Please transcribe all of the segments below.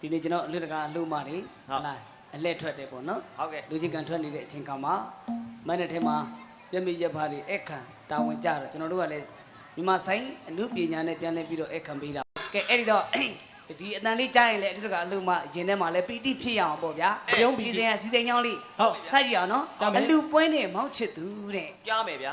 ဒီနေ့ကျွန်တော်အလွတ်တကာလှုပ်မှနေဟုတ်လားအလှည့်ထွက်တယ်ပေါ့နော်ဟုတ်ကဲ့လူချင်းကန်ထွက်နေတဲ့အချိန်ကမှမန်းတဲ့ထဲမှာရက်မိရက်ဖားတွေအခန့်တာဝန်ကြတော့ကျွန်တော်တို့ကလည်းမြန်မာဆိုင်အမှုပညာနဲ့ပြန်လဲပြီးတော့အခန့်ပေးတာကဲအဲ့ဒီတော့ဒီအတန်လေးကြားရင်လည်းအလွတ်တကာအလှုပ်မှရင်ထဲမှာလည်းပီတိဖြစ်ရအောင်ပေါ့ဗျာရုံးစီစဉ်ရစီစဉ်ကြောင်းလေးဟုတ်ဖတ်ကြည့်အောင်နော်အလူပွဲနဲ့မောက်ချစ်သူတဲ့ကြားမယ်ဗျာ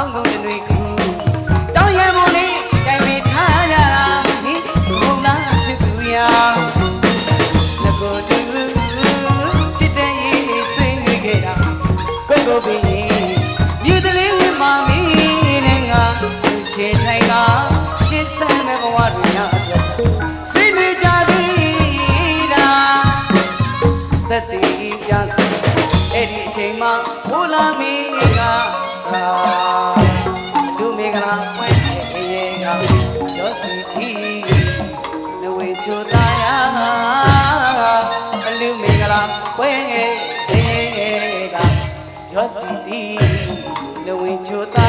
ဆောင်းကုန်တွေကူတောင်းရမို့လေးတိုင်တွေထားရတာဟိဘုံလားချစ်သူရာငကိုတူချစ်တဲ့ရေးဆွေးနွေးခဲ့တာကိုကိုပြီးမြည်တလေးမှာမင်းနဲ့ငါရှေ့ထိုင် curiosity, knowing truth.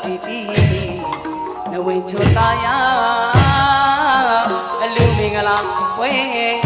စီတီနဝင်ချိုတာယာအလူမင်္ဂလာဝဲ